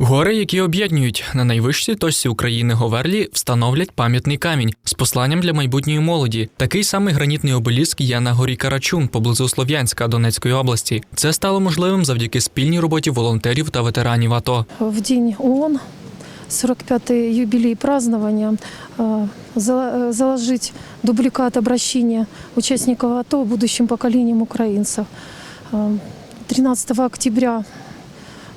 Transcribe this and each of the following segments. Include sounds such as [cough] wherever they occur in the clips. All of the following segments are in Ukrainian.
Гори, які об'єднують на найвищій точці України Говерлі, встановлять пам'ятний камінь з посланням для майбутньої молоді. Такий самий гранітний обеліск є на горі Карачун поблизу Слов'янська Донецької області. Це стало можливим завдяки спільній роботі волонтерів та ветеранів АТО. в день ООН, 45-й юбилей празднования, э, за- э, заложить дубликат обращения участников АТО будущим поколениям украинцев. Э, 13 октября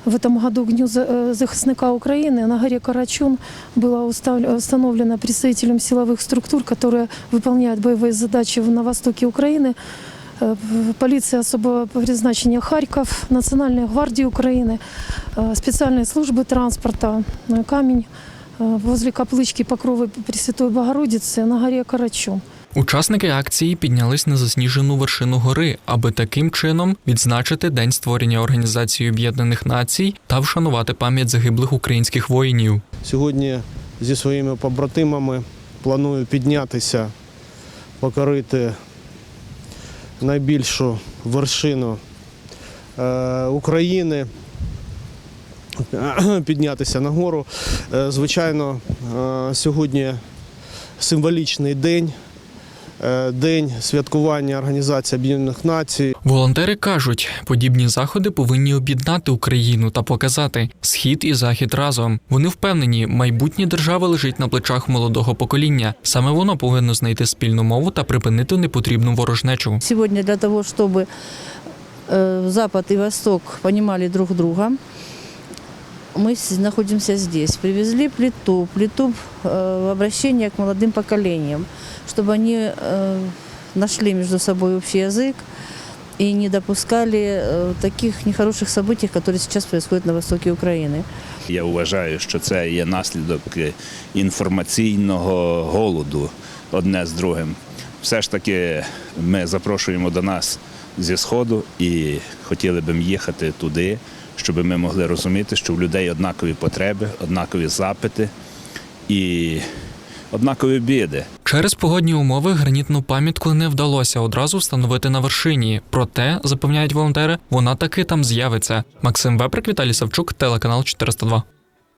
в этом году к Дню за- э, захисника Украины на горе Карачун было устав- установлено представителем силовых структур, которые выполняют боевые задачи в- на востоке Украины, э, в- полиция особого призначения Харьков, Национальная гвардия Украины, э, специальные службы транспорта, э, камень э, возле каплички Покрови Пресвятой Богородицы на горе Карачун. Учасники акції піднялись на засніжену вершину гори, аби таким чином відзначити день створення Організації Об'єднаних Націй та вшанувати пам'ять загиблих українських воїнів. Сьогодні зі своїми побратимами планую піднятися, покорити найбільшу вершину е, України, [clears throat] піднятися на гору. Е, Звичайно, е, сьогодні символічний день, день святкування Організації Об'єднаних Націй. Волонтери кажуть, подібні заходи повинні об'єднати Україну та показати схід і захід разом. Вони впевнені, майбутнє держави лежить на плечах молодого покоління. Саме воно повинно знайти спільну мову та припинити непотрібну ворожнечу. Сегодня для того, чтобы э, Запад и Восток понимали друг друга, мы с- находимся здесь. Привезли плиту, плиту э, обращения к молодым поколениям, чтобы они э, нашли между собой общий язык и не допускали э, таких нехороших событий, которые сейчас происходят на востоке Украины. Я вважаю, що це є наслідок е, інформаційного голоду одне з другим. Все ж таки ми запрошуємо до нас зі Сходу і хотіли б їхати туди, щоб ми могли розуміти, що в людей однакові потреби, однакові запити і однакові біди. Через погодні умови гранітну пам'ятку не вдалося одразу встановити на вершині. Проте, запевняють волонтери, вона таки там з'явиться. Максим Веприк, Віталій Савчук, телеканал 402.